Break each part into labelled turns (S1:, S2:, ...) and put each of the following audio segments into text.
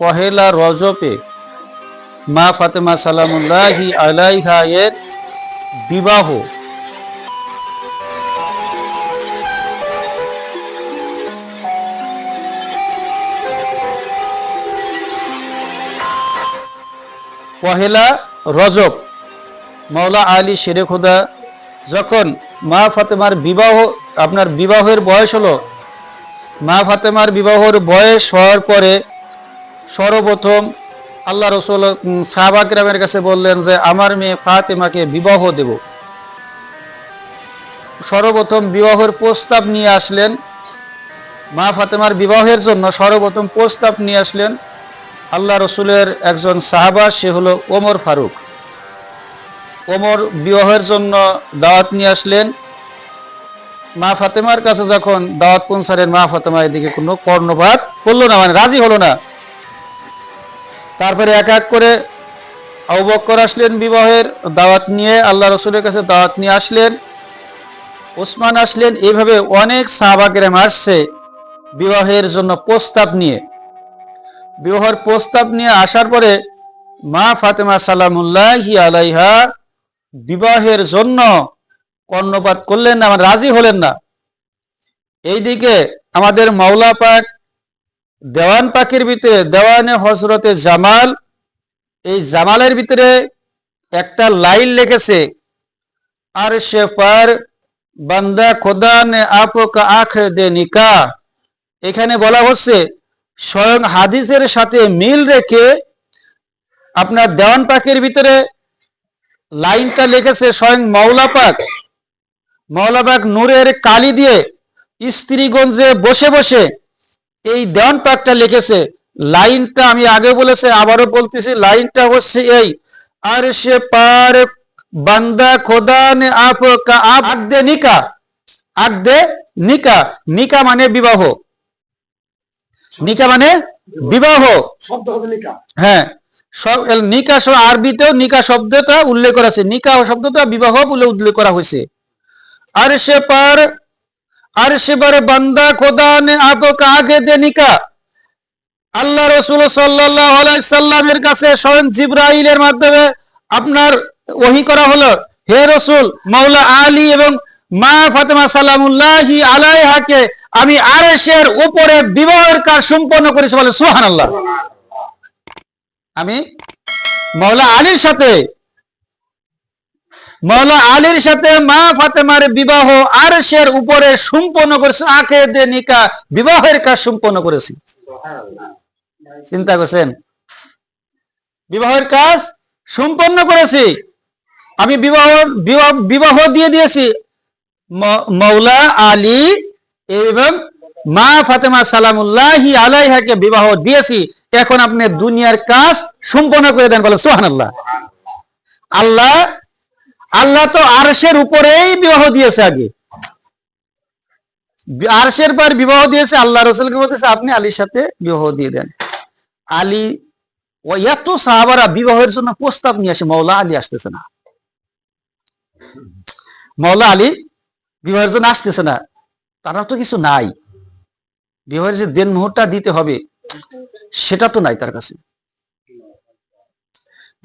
S1: পহেলা রজপে মা ফাতেমা সালামুল্লাহি আলাইহা এর বিবাহ। পহেলা রজব মৌলা আলী শেরে খোদা, যখন মা ফাতেমার বিবাহ, আপনার বিবাহের বয়স হলো, মা ফাতেমার বিবাহের বয়স হওয়ার পরে সর্বপ্রথম আল্লাহ রসুল সাহাবাকিরামের কাছে বললেন যে, আমার মেয়ে ফাতেমাকে বিবাহ দেব। সর্বপ্রথম বিবাহের প্রস্তাব নিয়ে আসলেন। মা ফাতেমার বিবাহের জন্য সর্বপ্রথম প্রস্তাব নিয়ে আসলেন। আল্লাহ রসুলের একজন সাহাবা, সে হলো ওমর ফারুক। ওমর বিবাহের জন্য দাওয়াত নিয়ে আসলেন। মা ফাতেমার কাছে যখন দাওয়াত পৌঁছালেন, মা ফাতেমা এদিকে কোনো কর্ণপাত করল না মানে রাজি হলো না। তারপরে এক এক করে আবু বক্কর আসলেন বিবাহের দাওয়াত নিয়ে, আল্লাহ রসুলের কাছে দাওয়াত নিয়ে আসলেন। ওসমান আসলেন এইভাবে অনেক সাহাবাকেরাম আসছে বিবাহের জন্য প্রস্তাব নিয়ে। বিবাহের প্রস্তাব নিয়ে আসার পরে, মা ফাতেমা সালামুল্লাহি আলাইহা বিবাহের জন্য কর্ণপাত করলেন না মানে রাজি হলেন না। এইদিকে আমাদের মাওলা পাক দেওয়ান পাখির ভিতরে, দেওয়ানে হজরতে জামাল, এই জামালের ভিতরে একটা লাইন লেখেছে, আর সে পার বান্দা খোদা নে আপকা আখ দে নিকা এখানে বলা হচ্ছে, স্বয়ং হাদিসের সাথে মিল রেখে আপনার দেওয়ান পাখির ভিতরে লাইনটা লিখেছে, স্বয়ং মাওলা পাক মাওলা পাক নূরের কালি দিয়ে স্ত্রীগঞ্জে বসে বসে এই দেওয়ান পাকটা লিখেছে লাইনটা আমি আগে বলেছি আবারও বলতেছি লাইনটা হচ্ছে এই আর সে পার বান্দা খোদা নে আপ কা আপ দে নিকা আক দে নিকা নিকা মানে বিবাহ। নিকা মানে বিবাহ।
S2: শব্দ হবে লিখা
S1: হ্যাঁ সব নিকা আরবিতেও নিকা শব্দটা উল্লেখ করা আছে। নিকা শব্দটা বিবাহ বলে উল্লেখ করা হয়েছে। আর সে পার সে পার বান্দা খোদা নে আগে দে নিকা আল্লাহ রসুল সাল্লামের কাছে স্বয়ং জিব্রাইলের মাধ্যমে আপনার ওহি করা হলো, হে রসুল, মাওলা আলী এবং মা ফাতেমা সালামুল্লাহি আলাইহাকে আমি আরেশের উপরে বিবাহের কাজ সম্পন্ন করেছি বলে সুহান আল্লাহ আমি মাওলা আলীর সাথে মাওলা আলীর সাথে মা ফাতেমার বিবাহ আরশের উপরে সম্পন্ন করেছি আকে দে নিকা বিবাহের কাজ সম্পন্ন করেছি। চিন্তা করছেন? বিবাহের কাজ সম্পন্ন করেছি। আমি বিবাহ বিবাহ দিয়ে দিয়েছি। মৌলা আলী এবং মা ফাতেমা সালামুল্লাহি আলাইহাকে বিবাহ দিয়েছি। এখন আপনি দুনিয়ার কাজ সম্পন্ন করে দেন বলে সোহান আল্লাহ আল্লাহ আল্লাহ তো আরশের উপরেই বিবাহ দিয়েছে আগে। আরশের পর বিবাহ দিয়েছে, আল্লাহ রসুলকে বলতেছে আপনি আলীর সাথে বিবাহ দিয়ে দেন। আলী ও এত সাহাবারা বিবাহের জন্য প্রস্তাব নিয়ে আসে মৌলা আলী আসতেছে না। মৌলা আলী বিবাহের জন্য আসতেছে না। তারা তো কিছু নাই। বিবাহের যে দেন মুহূর্তটা দিতে হবে, সেটা তো নাই তার কাছে।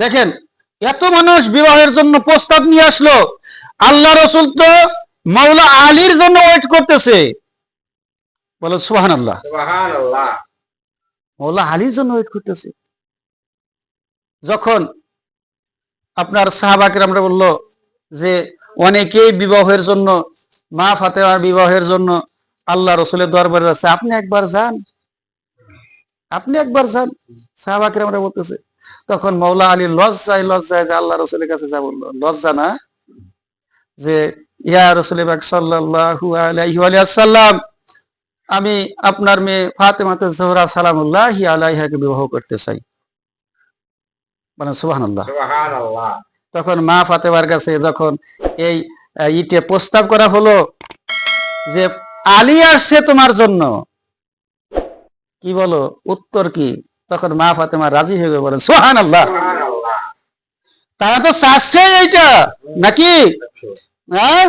S1: দেখেন এত মানুষ বিবাহের জন্য প্রস্তাব নিয়ে আসলো। আল্লাহ রসুল তো মৌলা আলীর জন্য ওয়েট করতেছে। বলো সুহান আল্লাহ মৌলা আলীর জন্য ওয়েট করতেছে। যখন আপনার সাহাবাকের আমরা বলল যে অনেকেই বিবাহের জন্য মা ফাতেমার বিবাহের জন্য আল্লাহ রসুলের দরবারে আছে আপনি একবার যান। আপনি একবার যান। সাহাবাকের আমরা বলতেছে তখন মৌলা আলী লজ্জায় লজ্জায় যে আল্লাহ রসুলের কাছে যা বলল। লজ্জা না? যে ইয়া রসুল সাল্লাম আমি আপনার মেয়ে ফাতেমাতে জোহরা সালামুল্লাহি আলাইহাকে বিবাহ করতে চাই। মানে সুবহানাল্লাহ। তখন মা ফাতেমার কাছে যখন এই ইটে প্রস্তাব করা হলো যে আলী আসছে তোমার জন্য। কি বলো? উত্তর কি? তখন মা ফাতেমা রাজি হয়ে বলেন সোহান আল্লাহ তারা তো চাচ্ছে এইটা, নাকি? হ্যাঁ?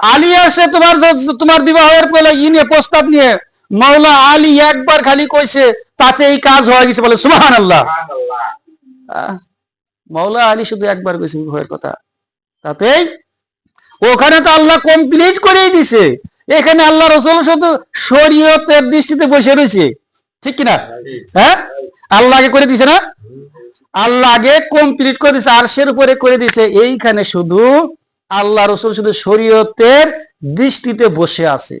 S1: আলী আসে তোমার তোমার বিবাহের পেলে ই নিয়ে প্রস্তাব নিয়ে, মাওলা আলী একবার খালি কইছে তাতে এই কাজ হয়ে গেছে, বলে সুবাহান আল্লাহ মাওলা আলী শুধু একবার কইছে বিবাহের কথা, তাতেই? ওখানে তো আল্লাহ কমপ্লিট করেই দিছে। এখানে আল্লাহ রসুল শুধু শরীয়তের দৃষ্টিতে বসে রয়েছে। ঠিক কিনা? হ্যাঁ? আল্লাহ আগে করে দিছে না? আল্লাহ আগে কমপ্লিট করে দিছে আরশের উপরে করে দিছে। এইখানে শুধু আল্লাহ রসুল শুধু শরীয়তের দৃষ্টিতে বসে আছে।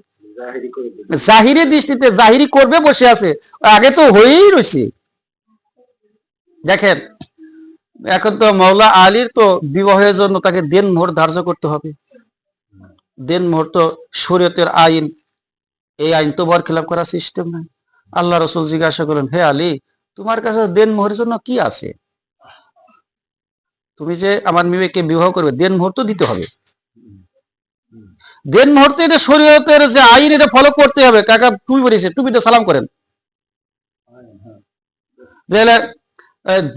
S2: জাহিরি
S1: দৃষ্টিতে জাহিরি করবে বসে আছে। আগে তো হয়েই রয়েছে। দেখেন এখন তো মৌলা আলীর তো বিবাহের জন্য তাকে দেন মোহর ধার্য করতে হবে। দেন মোহর তো শরীয়তের আইন এই আইন তো বর খেলাপ করার সিস্টেম নাই। আল্লাহ রসুল জিজ্ঞাসা করলেন, হে আলী, তোমার কাছে দেন মোহরের জন্য কি আছে? তুমি যে আমার মেয়েকে বিবাহ করবে, দেন মোহর তো দিতে হবে। দেন মুহূর্তে এটা শরীয়তের যে আইন, এটা ফলো করতে হবে। কাকা, টুপি পরিয়েছে টুপিটা সালাম করেন।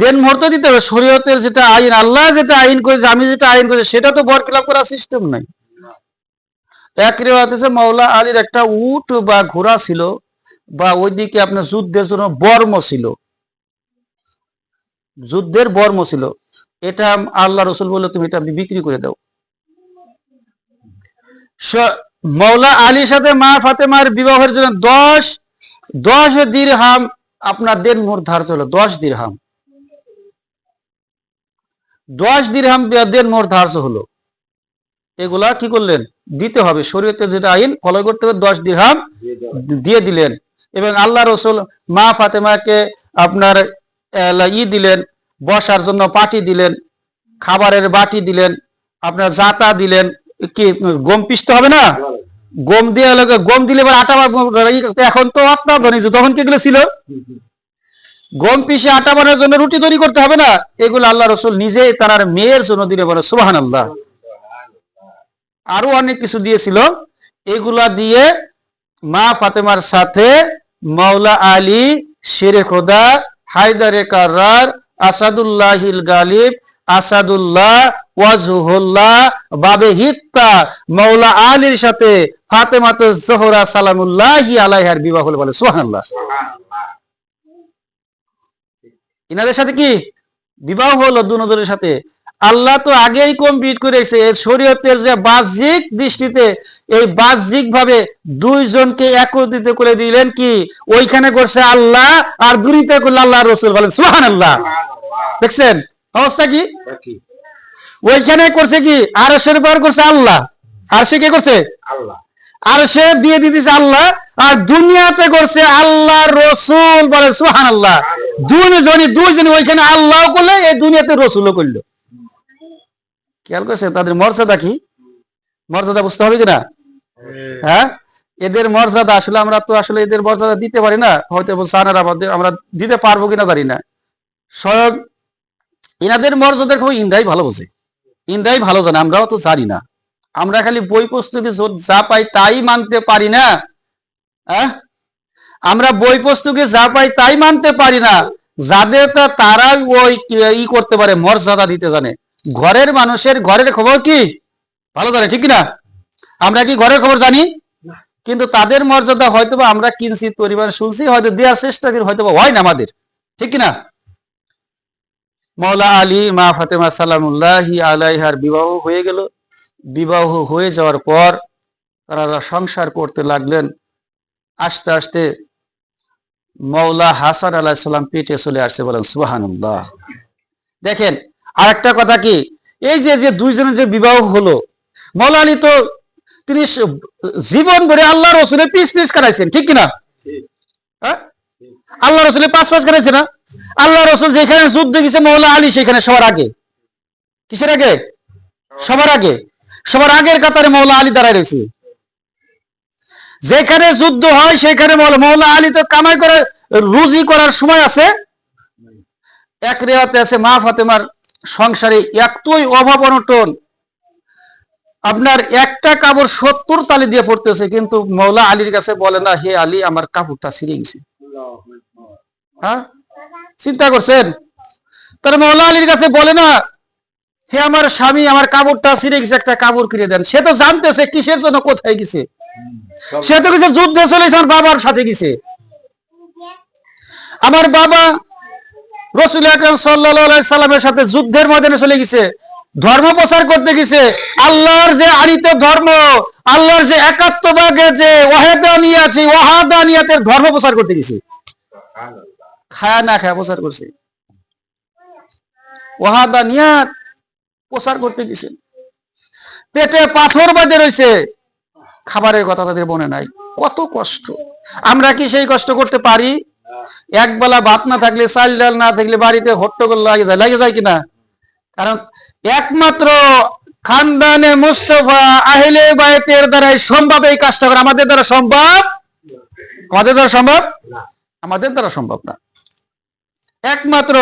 S1: দেন মুহূর্ত দিতে হবে। শরীয়তের যেটা আইন, আল্লাহ যেটা আইন করেছে, আমি যেটা আইন করেছি, সেটা তো বর খেলাপ করার সিস্টেম নাই। এক রেওয়াত মাওলা আলীর একটা উট বা ঘোড়া ছিল বা ওইদিকে আপনার যুদ্ধের জন্য বর্ম ছিল। যুদ্ধের বর্ম ছিল। এটা আল্লাহ রসুল বলল, তুমি এটা বিক্রি করে দাও। মৌলা আলীর সাথে মা ফাতেমার বিবাহের জন্য দশ দশ দিরহাম আপনার দেন মোহর ধার্য হলো, দশ দিরহাম। দশ দিরহাম দেন মোহর ধার্য হলো। এগুলা কি করলেন? দিতে হবে। শরীয়তের যেটা আইন, ফলো করতে হবে, দশ দিরহাম
S2: দিয়ে
S1: দিলেন। এবং আল্লাহ রসুল মা ফাতেমাকে আপনার ই দিলেন, বসার জন্য পাটি দিলেন, খাবারের বাটি দিলেন, আপনার জাতা দিলেন, কি গম পিসতে হবে না? গম দিয়ে গম দিলে আটা এখন তো অত্যাধুনিক তখন কি এগুলো ছিল? গম পিসে আটা বানানোর জন্য রুটি তৈরি করতে হবে না? এগুলো আল্লাহ রসুল নিজেই তার মেয়ের জন্য দিলে বলে সুবাহান আল্লাহ আরও অনেক কিছু দিয়েছিল। এগুলা দিয়ে মা ফাতেমার সাথে মাওলা আলী, শেরে খোদা, হায়দারে কার্রার, আসাদুল্লাহিল গালিব, আসাদুল্লাহ, ওয়াজহুল্লাহ, বাবে হিত্তা, মাওলা আলীর সাথে ফাতেমাত জোহরা সালামুল্লাহি আলাইহার বিবাহ হলো বলে, সুবহানাল্লাহ। ইনাদের সাথে কি বিবাহ হলো দুজনের সাথে আল্লাহ তো আগেই কমপ্লিট করে রেখেছে। এর শরীয়তের যে বাহ্যিক দৃষ্টিতে এই বাহ্যিক ভাবে দুইজনকে একত্রিত করে দিলেন কি? ওইখানে করছে আল্লাহ আর দূরিতে করলে আল্লাহ রসুল বলেন সুহান আল্লাহ দেখছেন? অবস্থা কি? ওইখানে করছে কি? আর সে ব্যবহার করছে আল্লাহ। আর সে কে করছে?
S2: আল্লাহ।
S1: আর সে বিয়ে দিতেছে আল্লাহ আর দুনিয়াতে করছে আল্লাহ রসুল বলে সুহান আল্লাহ। দুজনই দুজনই ওইখানে আল্লাহ করলে এই দুনিয়াতে রসুলও করল। খেয়াল করছে? তাদের মর্যাদা কি? মর্যাদা বুঝতে হবে কিনা? হ্যাঁ? এদের মর্যাদা আসলে আমরা তো আসলে এদের মর্যাদা দিতে পারি না। হয়তো সানারা আমাদের আমরা দিতে পারব কিনা জানি না। স্বয়ং ইনাদের মর্যাদার খবর ইন্দ্রাই ভালো বোঝে। ইন্দ্রাই ভালো জানে, আমরাও তো জানি না। আমরা খালি বই পুস্তকে যা পাই তাই মানতে পারি না। হ্যাঁ? আমরা বই পুস্তকে যা পাই তাই মানতে পারি না। যাদের তারা ওই ই করতে পারে, মর্যাদা দিতে জানে। ঘরের মানুষের ঘরের খবর কি? ভালো জানে ঠিক না আমরা কি ঘরের খবর জানি? কিন্তু তাদের মর্যাদা হয়তো বা আমরা কিনছি পরিবার শুনছি হয়তো দেওয়ার চেষ্টা করি হয়তো বা হয় না আমাদের। ঠিক না মৌলা আলী মা ফাতেমা সালামুল্লাহি আলাইহার বিবাহ হয়ে গেল। বিবাহ হয়ে যাওয়ার পর তারা সংসার করতে লাগলেন। আস্তে আস্তে মৌলা হাসান আলাহ সাল্লাম পেটে চলে আসছে বলেন সুবাহানুল্লাহ। দেখেন আর একটা কথা কি? এই যে যে দুইজনের যে বিবাহ হলো মৌলা আলী তো তিনি জীবন ভরে আল্লাহ রসুলের পিস পিস কাটাইছেন, ঠিক কিনা? হ্যাঁ? আল্লাহ রসুলের পাঁচ পাঁচ কাটাইছে না? আল্লাহ রসুল যেখানে যুদ্ধ গেছে মৌলা আলী সেখানে সবার আগে। কিসের আগে? সবার আগে। সবার আগের কাতারে মৌলা আলী দাঁড়ায় রয়েছে। যেখানে যুদ্ধ হয়, সেখানে মৌলা মৌলা আলী তো কামাই করে রুজি করার সময় আছে। এক রেওয়াতে আছে মা ফাতেমার সংসারে এতই অভাব অনটন। আপনার একটা কাপড় সত্তর তালি দিয়ে পড়তেছে, কিন্তু মৌলা আলীর কাছে বলে না, হে আলী, আমার কাপড়টা ছিঁড়ে হ্যাঁ? চিন্তা করছেন? তাহলে মৌলা আলীর কাছে বলে না, হে আমার স্বামী, আমার কাপড়টা ছিঁড়ে গেছে, একটা কাপড় কিনে দেন। সে তো জানতেছে কিসের জন্য কোথায় গেছে। সে তো কিছু যুদ্ধে চলেছে, আমার বাবার সাথে গেছে। আমার বাবা রসুল আকরম সাল্লামের সাথে যুদ্ধের ময়দানে চলে গেছে। ধর্ম প্রচার করতে গেছে। আল্লাহর যে আনিত ধর্ম, আল্লাহর যে একাত্মবাগে যে ওয়াহেদানিয়া আছে ধর্ম প্রচার করতে গেছে। খায়া না খায়া প্রচার করছে। ওয়াহাদানিয়াত প্রচার করতে গেছে। পেটে পাথর বাঁধে রয়েছে। খাবারের কথা তাদের মনে নাই। কত কষ্ট। আমরা কি সেই কষ্ট করতে পারি? এক বেলা ভাত না থাকলে, চাল ডাল না থাকলে বাড়িতে হট্টগোল লাগে যায় লাগে যায় কিনা? কারণ একমাত্র খানদানে মুস্তফা আহলে বায়তের দ্বারাই সম্ভব এই কাজটা করা। আমাদের দ্বারা সম্ভব? আমাদের দ্বারা সম্ভব? আমাদের দ্বারা সম্ভব না। একমাত্র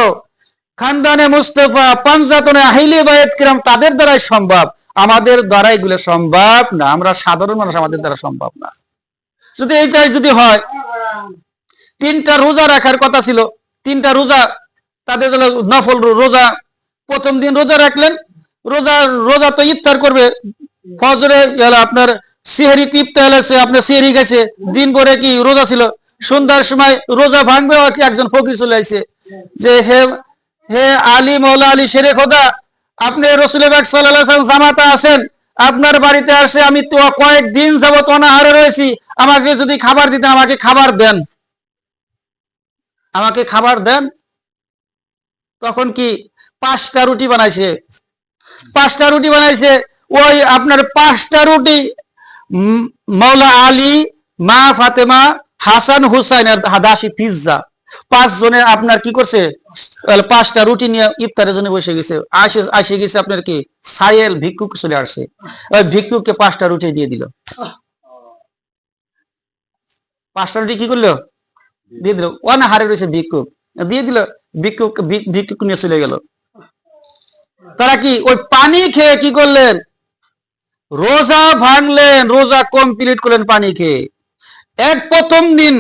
S1: খানদানে মুস্তফা, পাঞ্জাতনে আহিলে বায়েত কিরাম তাদের দ্বারাই সম্ভব। আমাদের দ্বারা এগুলো সম্ভব না। আমরা সাধারণ মানুষ, আমাদের দ্বারা সম্ভব না। যদি এইটাই যদি হয় তিনটা রোজা রাখার কথা ছিল। তিনটা রোজা, তাদের হলো নফল রোজা। প্রথম দিন রোজা রাখলেন। রোজা রোজা তো ইফতার করবে। ফজরে আপনার সিহারি টিপতে হলে সে আপনার সিহারি গেছে। দিন পরে কি রোজা ছিল? সন্ধ্যার সময় রোজা ভাঙবে আর কি একজন ফকির চলে আসছে যে হে হে আলী, মৌলা আলী শেরে খোদা, আপনি রসুলের বাগ সাল্লাহ জামাতা আছেন। আপনার বাড়িতে আসে আমি তো কয়েক দিন যাবত অনাহারে রয়েছি। আমাকে যদি খাবার দিতে আমাকে খাবার দেন। আমাকে খাবার দেন। তখন কি পাঁচটা রুটি বানাইছে? পাঁচটা রুটি বানাইছে। ওই আপনার পাঁচটা রুটি মৌলা আলী, মা ফাতেমা, হাসান হুসাইন আর হাদাসি পিৎজা পাঁচ জনে আপনার কি করছে? পাঁচটা রুটি নিয়ে ইফতারের জন্য বসে গেছে। আসে আসে গেছে আপনার কি? সাইয়েল ভিক্ষুক চলে আসছে। ওই ভিক্ষুককে পাঁচটা রুটি দিয়ে দিল। পাঁচটা রুটি কি করল? দিয়ে দিল। অনাহারে রয়েছে ভিক্ষুক। দিয়ে দিল, ভিক্ষুক ভিক্ষুক নিয়ে চলে গেল। তারা কি ওই পানি খেয়ে কি করলেন? রোজা ভাঙলেন, রোজা কমপ্লিট করলেন পানি খেয়ে। এক প্রথম দিন,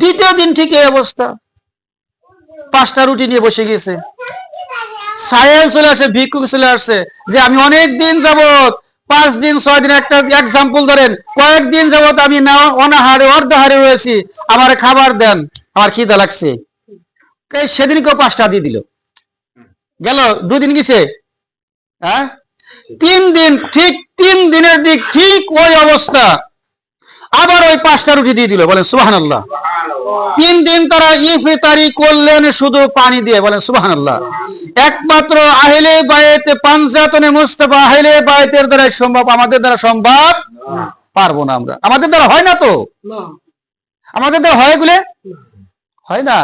S1: দ্বিতীয় দিন ঠিক এই অবস্থা। পাঁচটা রুটি নিয়ে বসে গেছে সাহেল চলে আসে, ভিক্ষুক চলে আসছে যে, আমি অনেক দিন যাবত পাঁচ দিন, ছয় দিন, একটা এক্সাম্পল ধরেন, কয়েকদিন যাবত আমি না, অনাহারে, অর্ধহারে রয়েছি, আমার খাবার দেন, আমার খিদা লাগছে। এই সেদিনকেও পাঁচটা দিয়ে দিল। গেল, দুদিন গেছে? হ্যাঁ? তিন দিন, ঠিক তিন দিনের দিক, ঠিক ওই অবস্থা। আবার ওই পাঁচটা রুটি দিয়ে দিল, বলেন সুবাহান আল্লাহ তিন দিন তারা ইফতারি করলেন শুধু পানি দিয়ে বলেন সুবাহান আল্লাহ একমাত্র আহলে বায়েতে পাঞ্জাতনে মুস্তফা আহলে বায়েতের দ্বারা সম্ভব আমাদের দ্বারা সম্ভব পারব না আমরা। আমাদের দ্বারা হয় না তো? আমাদের দ্বারা হয় এগুলো? হয় না?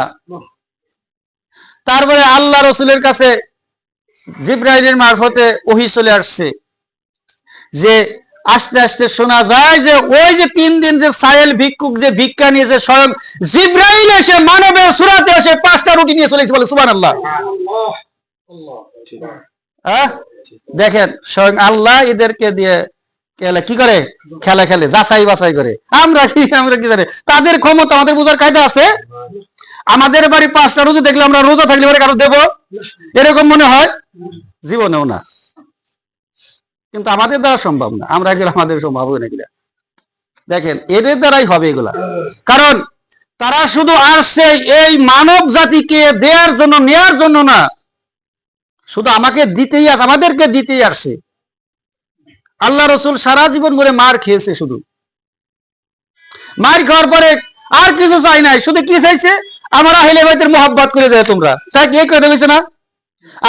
S1: তারপরে আল্লাহ রসুলের কাছে জিব্রাইলের মারফতে ওহি চলে আসছে যে আস্তে আস্তে শোনা যায় যে ওই যে তিন দিন যে সাহেল ভিক্ষুক যে ভিক্ষা নিয়েছে স্বয়ং জিব্রাইল এসে মানবের সুরাতে এসে পাঁচটা রুটি নিয়ে চলেছে বলে সুবান আল্লাহ? দেখেন, স্বয়ং আল্লাহ এদেরকে দিয়ে খেলা, কি করে? খেলা, খেলে, যাচাই বাছাই করে। আমরা কি আমরা কি জানি? তাদের ক্ষমতা আমাদের বোঝার কায়দা আছে? আমাদের বাড়ি পাঁচটা রোজা দেখলে আমরা রোজা থাকলে কারও দেবো? এরকম মনে হয়? জীবনেও না। কিন্তু আমাদের দ্বারা সম্ভব না। আমরা এগুলো আমাদের সম্ভব হবে না। দেখেন, এদের দ্বারাই হবে এগুলা। কারণ তারা শুধু আসছে এই মানব জাতিকে দেওয়ার জন্য, নেয়ার জন্য না। শুধু আমাকে দিতেই আস, আমাদেরকে দিতেই আসছে আল্লাহ রসুল সারা জীবন ধরে মার খেয়েছে শুধু। মার খাওয়ার পরে আর কিছু চাই নাই। শুধু কি চাইছে? আমার আহিলে ভাইদের মোহাব্বত করে দেয় তোমরা। তাই কি করে দিয়েছে না?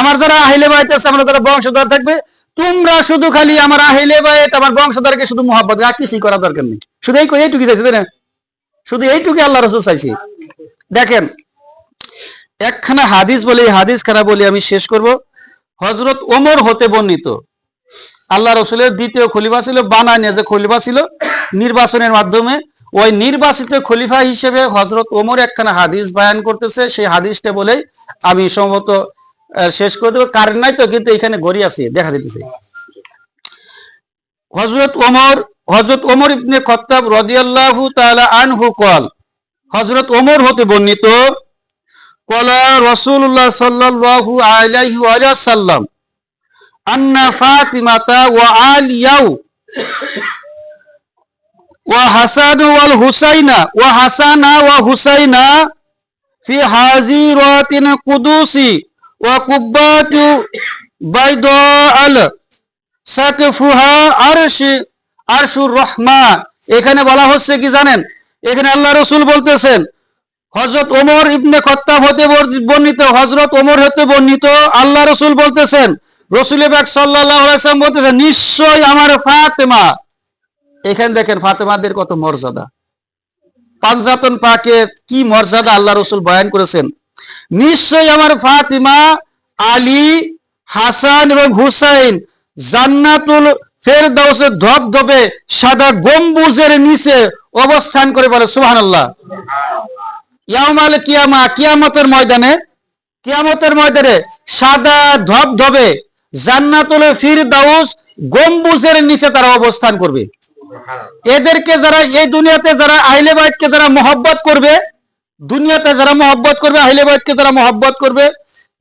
S1: আমার যারা আহিলে বাইত আছে, আমরা যারা বংশধর থাকবে তোমরা শুধু খালি আমার আহিলে বাইত, আমার বংশধরকে শুধু মোহাব্বত আর কিছুই করার দরকার নেই। শুধু এই এইটুকু চাইছে, তাই না? শুধু এইটুকু আল্লাহ রসুল চাইছে। দেখেন, একখানা হাদিস বলে হাদিস খানা বলে আমি শেষ করব। হজরত ওমর হতে বর্ণিত। আল্লাহ রসুলের দ্বিতীয় খলিফা ছিল বানানিয়া যে খলিফা ছিল, নির্বাচনের মাধ্যমে ওই নির্বাচিত খলিফা হিসেবে হজরত ওমর একখানা হাদিস বয়ান করতেছে। সেই হাদিসটা বলেই আমি সম্ভবত শেষ করে দেবো। কারেন্ট নাই তো, কিন্তু এখানে গড়ি আছে, দেখা দিতেছে। হজরত ওমর হজরত ওমর ইবনে খত্তাব রদিয়াল্লাহু তাআলা আনহু কল হজরত ওমর হতে বর্ণিত কলা রসুল্লাহ আন্না ফাতিমাতা ওয়া হাসান ওয়াল হুসাইনা, ওয়া হাসানা ওয়া হুসাইনা ফি হাজিরাতিন কুদুসি বাইদা আল সাকফুহা আরশ আরশুর রহমান এখানে বলা হচ্ছে কি জানেন? এখানে আল্লাহ রসুল বলতেছেন হজরত ওমর ইবনে খত্তাব হতে বর- বর্ণিত হজরত ওমর হতে বর্ণিত, আল্লাহ রসুল বলতেছেন, রসুল বাক আলাইসাল্লাম বলতেছেন নিশ্চয় আমার ফাতেমা। এখানে দেখেন ফাতেমাদের কত মর্যাদা। পাঞ্জাতন পাকে কি মর্যাদা আল্লাহ রসুল বয়ান করেছেন? নিশ্চয় আমার ফাতিমা আলী হাসান এবং হুসাইন জান্নাতুল ফেরদাউসের ধবধবে সাদা গম্বুজের নিচে অবস্থান করে বলে ইয়ামাল কিয়ামা কিয়ামতের ময়দানে কিয়ামতের ময়দানে সাদা ধবধবে জান্নাতুল ফিরদাউস গম্বুজের নিচে তারা অবস্থান করবে। এদেরকে যারা এই দুনিয়াতে যারা আহলে বাইতকে যারা মহব্বত করবে দুনিয়াতে যারা মহব্বত করবে, আহলে বাইতকে যারা মহব্বত করবে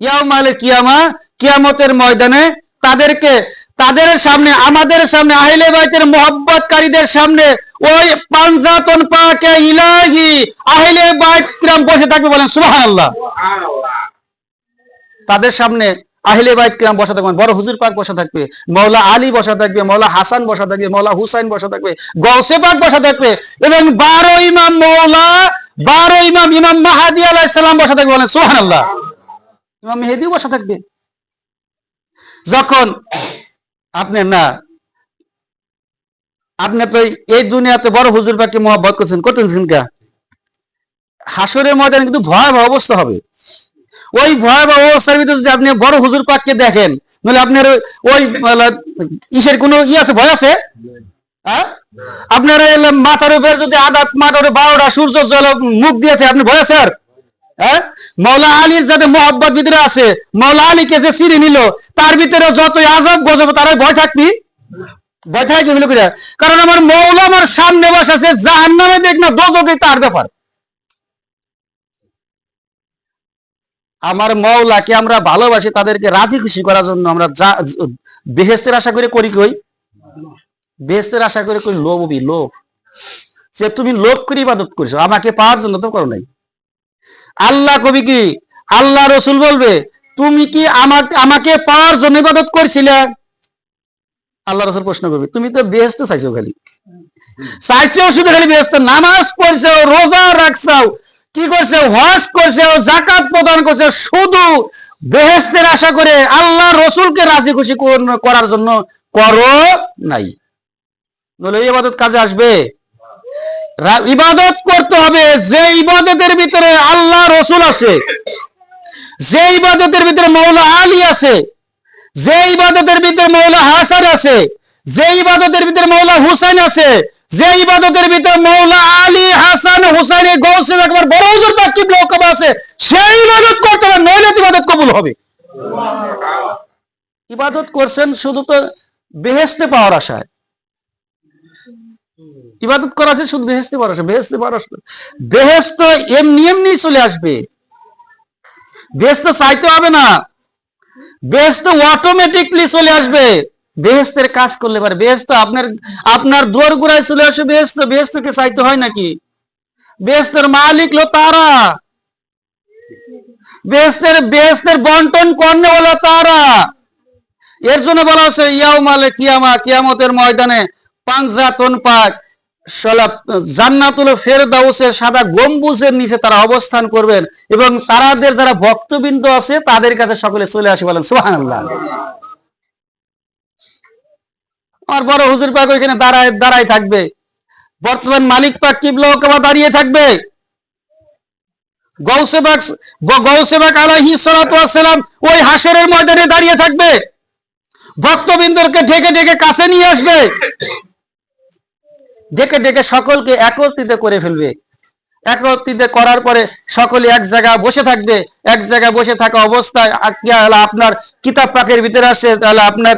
S1: ইয়ামাল কিয়ামা, কিয়ামতের ময়দানে তাদেরকে, তাদের সামনে, আমাদের সামনে, আহলে বাইতের মহব্বতকারীদের সামনে ওই পাঞ্জাতন পাকে ইলাহি আহলে বাইত বসে থাকবে বলেন, সুবহানাল্লাহ। তাদের সামনে আহলে বাইত কিরাম বসা থাকবে বড় হুজুর পাক বসা থাকবে মৌলা আলী বসা থাকবে মৌলা হাসান বসা থাকবে মৌলা হুসাইন বসা থাকবে গৌসে পাক বসা থাকবে, এবং বারো ইমাম মৌলা বারো ইমাম ইমাম মাহাদি আলাইহিস সালাম বসা থাকবে বলেন, সুবহানাল্লাহ। ইমাম মেহেদিও বসা থাকবে। যখন আপনি না, আপনি তো এই দুনিয়াতে বড় হুজুর পাককে মহব্বত করছেন করতেছেন কা হাসরের ময়দানে কিন্তু ভয়াবহ অবস্থা হবে। ওই ভয়াবহ অবস্থার ভিতরে যদি আপনি বড় হুজুর পাককে দেখেন নইলে আপনার ওই- ইসের কোনো ই আছে, ভয় আছে? হ্যাঁ? আপনার এই মাথার উপরে যদি আদাত মাথার বারোটা সূর্য জল মুখ দিয়েছে আপনি ভয় আর? হ্যাঁ? মৌলা আলীর যাতে মোহাব্বত ভিতরে আছে মৌলা আলীকে যে সিঁড়ি নিল, তার ভিতরে যতই আজব গজব, তারাই ভয় থাকবি? ভয় থাকে এগুলো করে কারণ আমার মৌলা আমার সামনে বসে আছে জাহান নামে দেখ না দোজকে তার ব্যাপার। আমার মৌলাকে আমরা ভালোবাসি, তাদেরকে রাজি খুশি করার জন্য আমরা যা বেহেস্তের আশা করে করি কই? বেহেস্তের আশা করে করি লোভ অবি লোভ। যে তুমি লোভ করে ইবাদত করছ আমাকে পাওয়ার জন্য তো করো নাই। আল্লাহ কবি কি? আল্লাহ রসুল বলবে, তুমি কি আমাকে আমাকে পাওয়ার জন্য ইবাদত করছিলে? আল্লাহ রসুল প্রশ্ন করবে, তুমি তো বেহেস্তে চাইছো খালি। চাইছো শুধু খালি বেহেস্ত নামাজ পড়ছো, রোজা রাখছো, কি করছে? হজ করছে জাকাত প্রদান করছে, শুধু বেহেস্তের আশা করে আল্লাহ রসুলকে রাজি খুশি কর- করার জন্য করো নাই। এই ইবাদত কাজে আসবে। ইবাদত করতে হবে, যে ইবাদতের ভিতরে আল্লাহ রসুল আছে, যে ইবাদতের ভিতরে মৌলা আলী আছে, যে ইবাদতের ভিতরে মৌলা হাসান আছে, যে ইবাদতের ভিতরে মৌলা হুসাইন আছে, যে ইবাদতের ভিতরে মৌলা আলী, হাসান, হুসাইন একবার বড় হুজুর কিবলা ওকাবা আছে, সেই ইবাদত করতে হবে, নইলে ইবাদত কবুল হবে। ইবাদত করছেন শুধু তো বেহেস্তে পাওয়ার আশায়। ইবাদত করা আছে, শুধু বেহেস্তে পাওয়ার আশা বেহেস্তে পাওয়ার আশা বেহেস্ত এমনি এমনি চলে আসবে। বেহেস্ত চাইতে হবে না। বেহেস্ত অটোমেটিকলি চলে আসবে। বেহেস্তের কাজ করলে পারে। বেহেস্ত আপনার আপনার দুয়ার গুড়ায় চলে আসে বেহেস্ত বেহেস্তকে চাইতে হয় নাকি? বেহেস্তের মালিক লো তারা। বেহেস্তের বেহেস্তের বন্টন কর্ণে হলো তারা। এর জন্য বলা হচ্ছে ইয়াও মালে কিয়ামা, কিয়ামতের ময়দানে পাঞ্জাতন পাক জান্নাতুল ফেরদাউসের সাদা গম্বুজের নিচে তারা অবস্থান করবেন এবং তারাদের যারা ভক্তবৃন্দ আছে, তাদের কাছে সকলে চলে আসে বলেন আমার বড় হুজুর পাক ওইখানে দাঁড়ায় দাঁড়ায় থাকবে। বর্তমান মালিক পাক কিবলা দাঁড়িয়ে থাকবে। গৌসেবাক গৌসেবাক সালাতু ওয়াসসালাম ওই হাসরের ময়দানে দাঁড়িয়ে থাকবে। ভক্তবৃন্দকে ঢেকে ঢেকে কাছে নিয়ে আসবে। ডেকে ডেকে সকলকে একত্রিত করে ফেলবে। একত্রিত করার পরে সকলে এক জায়গায় বসে থাকবে। এক জায়গায় বসে থাকা অবস্থায় আপনার কিতাব পাকের ভিতরে আসে, তাহলে আপনার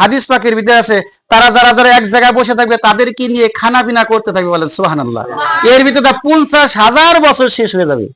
S1: হাদিস পাকের ভিতরে আসে। তারা যারা যারা এক জায়গায় বসে থাকবে, তাদেরকে নিয়ে খানা পিনা করতে থাকবে বলেন, সুবহানাল্লাহ। এর ভিতরে পঞ্চাশ হাজার বছর শেষ হয়ে যাবে।